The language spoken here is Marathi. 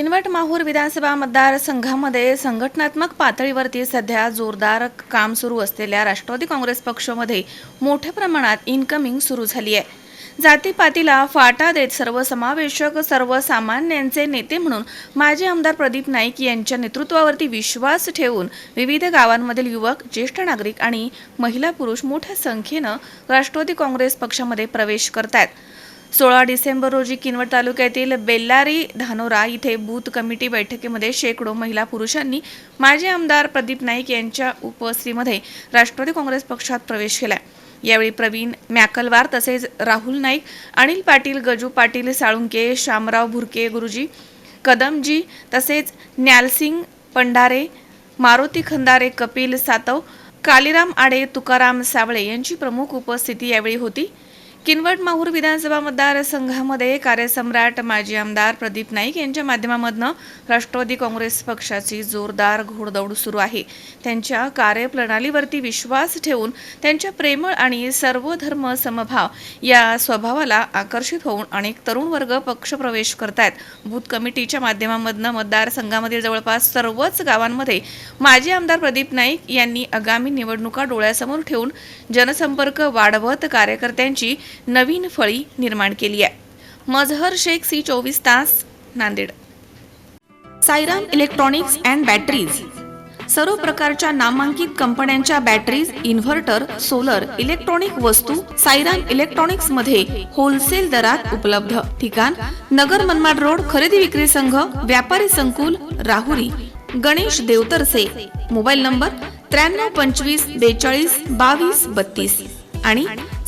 किनवट माहूर विधानसभा मतदारसंघामध्ये संघटनात्मक पातळीवरती सध्या जोरदार काम सुरू असलेल्या राष्ट्रवादी काँग्रेस पक्षामध्ये मोठ्या प्रमाणात इन्कमिंग सुरू झाली आहे. जातीपातीला फाटा देत सर्वसमावेशक सर्वसामान्यांचे नेते म्हणून माजी आमदार प्रदीप नाईक यांच्या नेतृत्वावरती विश्वास ठेवून विविध गावांमधील युवक ज्येष्ठ नागरिक आणि महिला पुरुष मोठ्या संख्येनं राष्ट्रवादी काँग्रेस पक्षामध्ये प्रवेश करतायत. सोळा डिसेंबर रोजी किनवट तालुक्यातील बेल्लारी धानोरा इथे बूथ कमिटी बैठकीमध्ये शेकडो महिला पुरुषांनी माजी आमदार प्रदीप नाईक यांच्या उपस्थितीमध्ये राष्ट्रवादी काँग्रेस पक्षात प्रवेश केला. यावेळी प्रवीण मॅकलवार तसेच राहुल नाईक अनिल पाटील गजू पाटील साळुंके शामराव भुरके गुरुजी कदमजी तसेच न्यालसिंग पंढारे मारुती खंदारे कपिल सातव कालीराम आडे तुकाराम सावळे यांची प्रमुख उपस्थिती यावेळी होती. किनवट माहूर विधानसभा मतदारसंघामध्ये कार्यसम्राट माजी आमदार प्रदीप नाईक यांच्या माध्यमामधनं राष्ट्रवादी काँग्रेस पक्षाची जोरदार घोडदौड सुरू आहे. त्यांच्या कार्यप्रणालीवरती विश्वास ठेवून त्यांच्या प्रेमळ आणि सर्वधर्म समभाव या स्वभावाला आकर्षित होऊन अनेक तरुण वर्ग पक्षप्रवेश करतायत. बूथ कमिटीच्या माध्यमामधनं मतदारसंघामधील जवळपास सर्वच गावांमध्ये माजी आमदार प्रदीप नाईक यांनी आगामी निवडणुका डोळ्यासमोर ठेवून जनसंपर्क वाढवत कार्यकर्त्यांची नवीन फळी निर्माण केली आहे. मजहर शेख सी चोवीस तास Nanded. Sairam electronics and batteries. सर्व प्रकारच्या नामांकित कंपन्यांच्या बॅटरीज इन्व्हर्टर सोलर इलेक्ट्रॉनिक वस्तू सायराम इलेक्ट्रॉनिक्समध्ये होलसेल दरात उपलब्ध. ठिकाण नगर मनमाड रोड खरेदी विक्री संघ व्यापारी संकुल राहुरी गणेश देवतरसे. मोबाईल नंबर त्र्याण्णव पंचवीस बेचाळीस बावीस बत्तीस. आणि